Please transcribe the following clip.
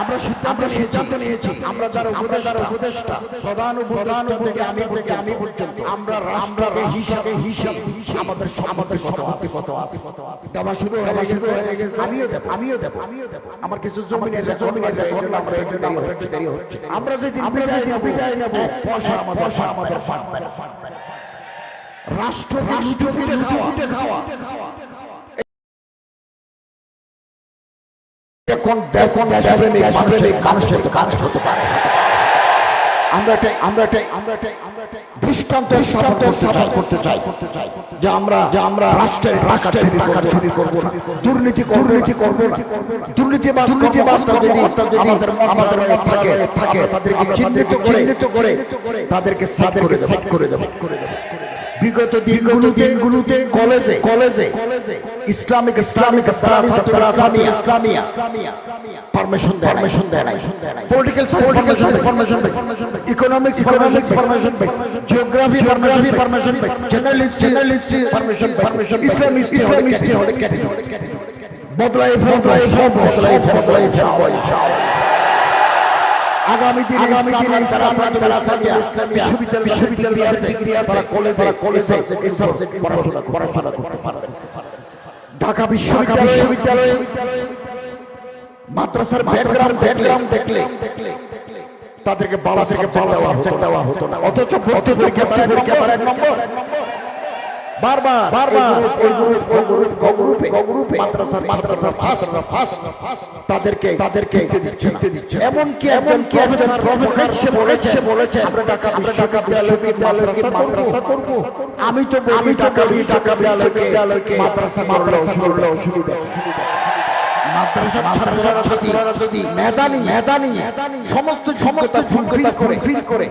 আমরা সিদ্ধান্ত সিদ্ধান্ত নিয়েছি। আমরা যারা যারা উপদেষ্টা প্রধান প্রধান থেকে আমি থেকে আমি পর্যন্ত। আমরা আমরা হিসাবে হিসাব আমাদের আমাদের কত আছে কত আছে? কত আছে? দেওয়া শুরু হয়ে গেছে হয়ে গেছে। আমিও দেব। আমিও দেব। আমিও দেব। আমার কিছু জমি নিয়ে জমি এখন আমরা একটু দেরি হচ্ছে দেরি হচ্ছে আমরা যদি আমরা যদি বিদায় নেব পয়সা আমাদের পয়সা আমাদের রাষ্ট্র রাষ্ট্র পিঠে খাওয়া। এখন দেখুন দেশপ্রেমিক মানুষের মানুষের তো কাজ হতে পারে। আমরা এটাই আমরা এটাই আমরা এটাই আমরা এটাই দৃষ্টান্ত দৃষ্টান্ত স্থাপন করতে চাই। করতে চাই। যে আমরা যে আমরা রাষ্ট্রের রাষ্ট্রের টাকা চুরি করব দুর্নীতি দুর্নীতি করব যদি আমাদের আমাদের থাকে থাকে তাদেরকে চিহ্নিত করে তাদেরকে তাদেরকে সেট করে দেব বিগত বিগত দিনগুলোতে কলেজে কলেজে ইসলামিক ইসলামিক ইসলামিয়া পারমিশন দেয় পারমিশন দেয় নাই political science permission economics economics permission geography geography permission journalist journalist permission permission ইসলাম ইসলাম হলে ক্যাটেগরি বদলাই বদলাই বদলাই আগামী দিনে আগামী দিনে তারা তারা বিশ্ববিদ্যালয় বিশ্ববিদ্যালয় আছে তারা কলেজে কলেজে সাবজেক্ট পড়াশোনা পড়াশোনা করতে পারবে ঢাকা বিশ্ববিদ্যালয় মাদ্রাসার ব্যাকগ্রাউন্ড ব্যাকগ্রাউন্ড দেখলে তাদেরকে বাবা থেকে দেওয়া হতো দেওয়া হতো না। অথচ ভর্তি পরীক্ষা পরীক্ষা এক নম্বর। বারবার বারবার এই গ্রুপ ও গ্রুপ গ্রুপে গ্রুপে ফার্স্ট ফার্স্ট তাদেরকে তাদেরকে দিতে দিচ্ছে এমন কি এমন কি প্রফেসর প্রফেসর সে বলেছে বলেছে আমরা ঢাকা আমরা বিশ্ববিদ্যালয়কে মাদ্রাসা করব আমি তো আমি তো বলি বিশ্ববিদ্যালয়কে মাদ্রাসা মাদ্রাসা করলে অসুবিধা মাদ্রাসা সমস্ত সমস্ত ফুলফিল করে ফিল করে